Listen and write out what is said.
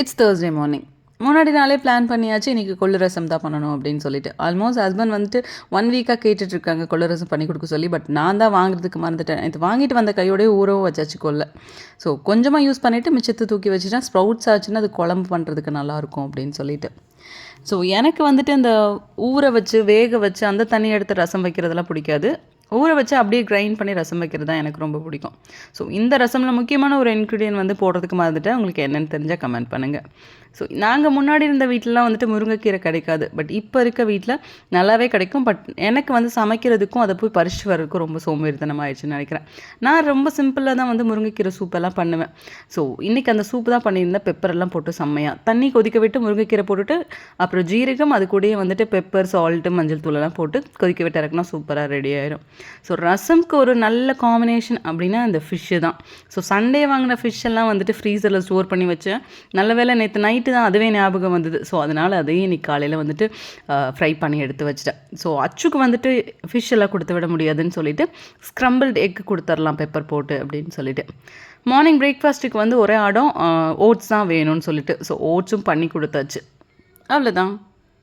It's Thursday morning முன்னாடி நாளே plan பண்ணியாச்சு இன்றைக்கி கொள்ளு ரசம் தான் பண்ணணும் அப்படின்னு சொல்லிட்டு. ஆல்மோஸ்ட் ஹஸ்பண்ட் வந்துட்டு ஒன் வீக்காக கேட்டுட்ருக்காங்க கொள்ளு ரசம் பண்ணி கொடுக்க சொல்லி பட் நான் தான் வாங்குறதுக்கு மறந்துட்டேன். இது வாங்கிட்டு வந்த கையோடய ஊறவும் வச்சாச்சு கொள்ளை. ஸோ கொஞ்சமாக யூஸ் பண்ணிவிட்டு மிச்சத்தை தூக்கி வச்சுட்டா ஸ்ப்ரவுட்ஸ் ஆச்சுன்னா அது குழம்பு பண்ணுறதுக்கு நல்லாயிருக்கும் அப்படின்னு சொல்லிட்டு. ஸோ எனக்கு வந்துட்டு இந்த ஊற வச்சு வேக வச்சு அந்த தண்ணி எடுத்து ரசம் வைக்கிறதெல்லாம் பிடிக்காது. ஊற வச்சு அப்படியே கிரைண்ட் பண்ணி ரசம் வைக்கிறது தான் எனக்கு ரொம்ப பிடிக்கும். ஸோ இந்த ரசமில் முக்கியமான ஒரு இன்க்ரீடியன்ட் வந்து போடுறதுக்கு மறந்துட்டு உங்களுக்கு என்னென்னு தெரிஞ்சால் கமெண்ட் பண்ணுங்கள் ஸோ நாங்கள் முன்னாடி இருந்த வீட்டிலலாம் வந்துட்டு முருங்கைக்கீரை கிடைக்காது. பட் இப்போ இருக்க வீட்டில் நல்லாவே கிடைக்கும். பட் எனக்கு வந்து சமைக்கிறதுக்கும் அதை போய் பறிச்சு வர்றதுக்கும் ரொம்ப சோம்பேறித்தனம் ஆயிடுச்சுன்னு நினைக்கிறேன். நான் ரொம்ப சிம்பிளாக தான் வந்து முருங்கைக்கீரை சூப்பெல்லாம் பண்ணுவேன். ஸோ இன்றைக்கி அந்த சூப்பு தான் பண்ணியிருந்தேன். பெப்பர் எல்லாம் போட்டு செம்மையாக தண்ணி கொதிக்க விட்டு முருங்கைக்கீரை போட்டுட்டு அப்புறம் ஜீரகம் அது கூடயே வந்துட்டு பெப்பர் சால்ட்டு மஞ்சள் தூளெல்லாம் போட்டு கொதிக்க விட்டு இறக்குனா சூப்பராக ரெடி ஆயிடும் ஸோ ரசம்க்கு ஒரு நல்ல காம்பினேஷன் அப்படின்னா இந்த ஃபிஷ்ஷு தான். ஸோ சண்டே வாங்கின ஃபிஷ் எல்லாம் வந்துட்டு ஃப்ரீசரில் ஸ்டோர் பண்ணி வச்சேன். நல்ல வேளை நேற்று நைட்டு தான் அதுவே ஞாபகம் வந்தது. ஸோ அதனால் அதையும் இன்னைக்கு காலையில் வந்துட்டு ஃப்ரை பண்ணி எடுத்து வச்சிட்டேன். ஸோ அச்சுக்கு வந்துட்டு ஃபிஷ் எல்லாம் கொடுத்து விட முடியாதுன்னு சொல்லிட்டு ஸ்க்ரம்பிள்டு எக் கொடுத்துர்லாம் பெப்பர் போட்டு அப்படின்னு சொல்லிட்டு. மார்னிங் பிரேக்ஃபாஸ்ட்டுக்கு வந்து ஒரே ஆடம் ஓட்ஸ் தான் வேணும்னு சொல்லிட்டு. ஸோ ஓட்ஸும் பண்ணி கொடுத்தாச்சு. அவ்வளோதான்